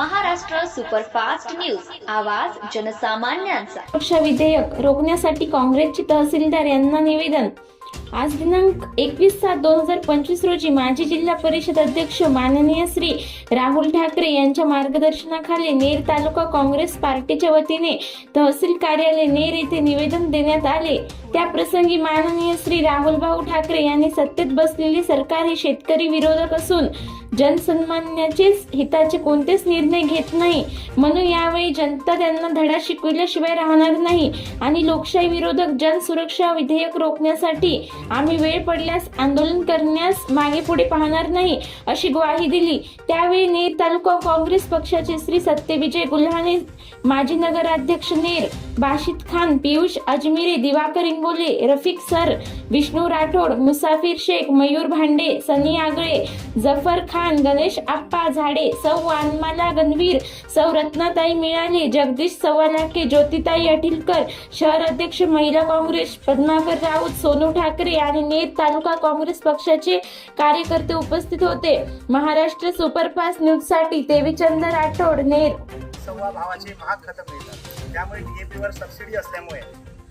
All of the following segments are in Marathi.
Maharashtra superfast news. आवाज जनसामान्यांचा. सुरक्षा विधेयक रोखण्यासाठी काँग्रेसची तहसीलदार यांना निवेदन. आज दिनांक एकवीस सात दोन हजार पंचवीस रोजी माजी जिल्हा परिषद अध्यक्ष माननीय श्री राहुल ठाकरे यांच्या मार्गदर्शनाखाली नेर तालुका काँग्रेस पार्टीच्या वतीने तहसील कार्यालय नेर येथे निवेदन देण्यात आले. त्या प्रसंगी माननीय श्री राहुल भाऊ ठाकरे यांनी सत्तेत बसलेले सरकार हे शेतकरी विरोधक असून जनसन्मान्याचेच हिताचे कोणतेच निर्णय घेत नाही. म्हणून यावेळी जनता त्यांना धडा शिकविल्याशिवाय राहणार नाही आणि लोकशाही विरोधक जन सुरक्षा विधेयक रोखण्यासाठी आम्ही वेळ पडल्यास आंदोलन करण्यास मागे पुढे पाहणार नाही अशी ग्वाही दिली. त्यावेळी नेर तालुका काँग्रेस पक्षाचे श्री सत्यविजय गुल्हाने माजी नगराध्यक्ष नेर बाशिद खान पियुष अजमेरे दिवाकर इंगोले रफिक सर विष्णू राठोड मुसाफिर शेख मयूर भांडे सनी आगळे जफर खान गणेश आप्पा झाडे सौ वानमाला गणवीर सौ रत्नाताई मिळाले जगदीश सवालाके ज्योतिताई अटिलकर शहर अध्यक्ष महिला काँग्रेस पद्माकर राऊत सोनू ठाकरे आणि नेर तालुका काँग्रेस पक्षाचे कार्यकर्ते उपस्थित होते. महाराष्ट्र सुपरफास्ट न्यूजसाठी देवीचंद राठोड नेर. सव्वा भावाचे महाग खत मिळतात. त्यामुळे डीएपीवर सबसिडी असल्यामुळे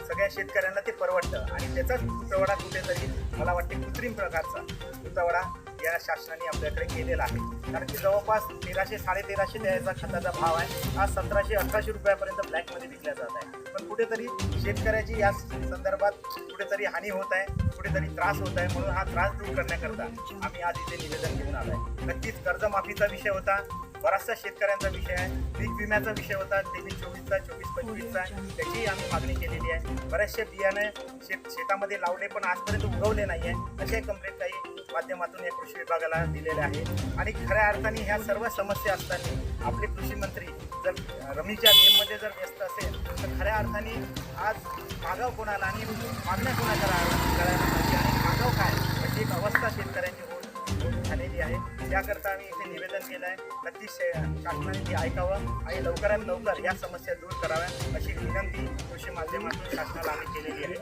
सगळ्या शेतकऱ्यांना ते परवडतं. आणि त्याचाच तुटवडा कुठेतरी मला वाटते कृत्रिम प्रकारचा तुटवडा या शासनाने आपल्याकडे केलेला आहे. कारण की जवळपास तेराशे साडेतेराशे द्यायचा खताचा भाव आहे. हा सतराशे अठराशे रुपयापर्यंत ब्लॅकमध्ये विकला जात आहे. पण कुठेतरी शेतकऱ्याची या संदर्भात कुठेतरी हानी होत आहे कुठेतरी त्रास होत आहे म्हणून हा त्रास दूर करण्याकरता आम्ही आज इथे निवेदन घेऊन आलो आहे. नक्कीच कर्जमाफीचा विषय होता बराचसा शेतकऱ्यांचा विषय आहे पीक विम्याचा विषय होता तेवीस चोवीसचा चोवीस पंचवीसचा त्याचीही आम्ही मागणी केलेली आहे. बरेचसे बियाणे शेत शेतामध्ये लावले पण आजपर्यंत उगवले नाही आहे असे कंप्लेंट काही माध्यमातून या कृषी विभागाला दिलेले आहे. आणि खऱ्या अर्थाने ह्या सर्व समस्या असताना आपले कृषी मंत्री जर रमीच्या गेममध्ये जर व्यस्त असेल तर खऱ्या अर्थाने आज मागाव कोणाला आणि मागण्या कोणाच्या करायला पाहिजे आणि मागाव काय? अशी एक अवस्था शेतकऱ्यांची होत झालेली आहे. त्याकरता आम्ही इथे निवेदन केलं आहे नक्कीच शे- शासनाने ते ऐकावं आणि लवकरात लवकर या समस्या दूर कराव्या अशी विनंती कृषी माध्यमातून शासनाला आम्ही केलेली आहे.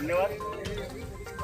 धन्यवाद.